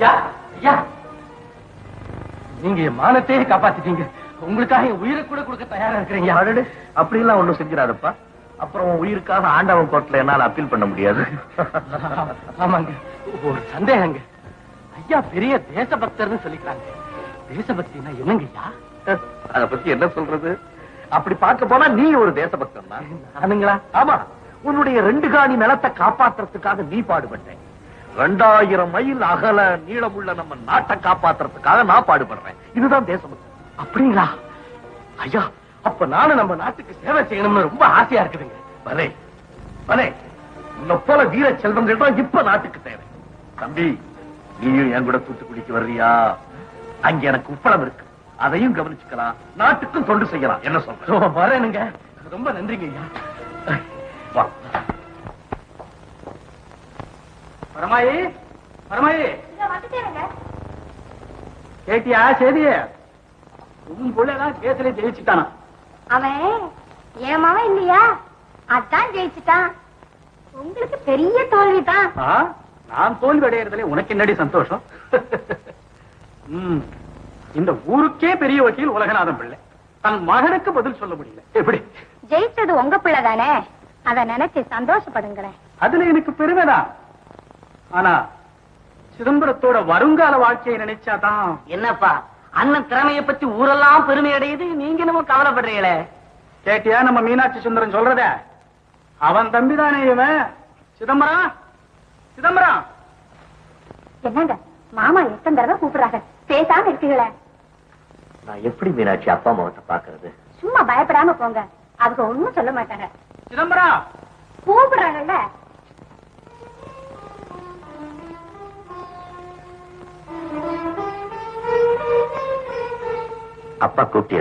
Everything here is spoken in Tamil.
ஐயா ஐயா. நீங்க என் மானத்தையே காப்பாத்திட்டீங்க. உங்களுக்காக என் உயிரை கூட கொடுக்க தயாரா இருக்கிறீங்க அடடு அப்படிலாம் ஒண்ணும் செஞ்சிடாதப்பா. அப்புறம் உயிருக்காக ஆண்டவன் கோட்டில என்னால அப்பீல் பண்ண முடியாது. ஆமாங்க. ஒரு சந்தேகங்க. ஐயா பெரிய தேசபக்தர்னு சொல்லிக்கிறாங்க. தேசபக்தினா என்னங்க ஐயா? அத பத்தி என்ன சொல்றது? அப்படி பார்க்க போனா நீ ஒரு தேசபக்தன் தான். நானுங்களா? ஆமா. உன்னுடைய ரெண்டு காணி நிலத்தை காப்பாத்துறதுக்காக நீ பாடுபட்டேன் ரெண்டாயிரம் மைல் அகல நீளமுள்ள நம்ம நாட்டை காப்பாத்துறதுக்காக நான் பாடுபடுறேன். இதுதான் தேசபக்தி அப்படிங்களா? ஐயா அப்ப நானும் நம்ம நாட்டுக்கு சேவை செய்யணும்னு ரொம்ப ஆசையா இருக்குதுங்க. பலே பலே உன்னை போல வீர செல்வங்கள் தான் இப்ப நாட்டுக்கு தேவை. தம்பி நீயும் என் கூட தூத்துக்குடிக்கு வர்றியா? அங்க எனக்கு உப்பளம் இருக்கு. அதையும் கவனிச்சுக்கலாம். நாட்டுக்கும் தொண்டு செய்யலாம். என்ன சொல்றேன் வரேனுங்க. ரொம்ப நன்றிங்க ஐயா. பரமாயி பரமாயி. கேட்டியா செய்திய உன் பிள்ளைதான் கேஸ்ல ஜெயிச்சுட்டானா? அவன் மவன் இல்லையா? அதான் ஜெயிச்சுட்டான். உங்களுக்கு பெரிய தோல்விதான் நான் தோல்வி அடையறதுல உனக்கு என்னடி சந்தோஷம்? இந்த ஊருக்கே பெரிய வக்கீல் உலகநாதன் பிள்ளை. தன் மகனுக்கு பதில் சொல்ல முடியல. எப்படி? ஜெயிச்சது உங்க பிள்ளை தானே? அத நினைச்சு சந்தோஷப்படுங்களேன். அதுல எனக்கு பெருமைதான். ஆனா சிதம்பரத்தோட வருங்கால வாழ்க்கையை நினைச்சாதான் என்னப்பா அண்ணன் திறமைய பத்தி ஊரெல்லாம் பெருமை அடையுது நீங்க என்னமோ கவலைப்படுறீங்களே? கேட்டியா நம்ம மீனாட்சி சுந்தரம் சொல்றத? அவன் தம்பிதானே இவன். சிதம்பரம் சிதம்பரம் என்னங்க மாமா எத்தனை தடவை கூப்பிடுறாங்க? பேசாம இருக்கீங்களே. நான் எப்படி மீனாட்சி அப்பா அம்மாவத்தை பாக்குறது சும்மா பயப்படாம போங்க. அவங்க ஒண்ணும் சொல்ல மாட்டாங்க. சிதம்பரம் கூப்பிடுறாங்கல்ல அப்பா கூப்பிட்டு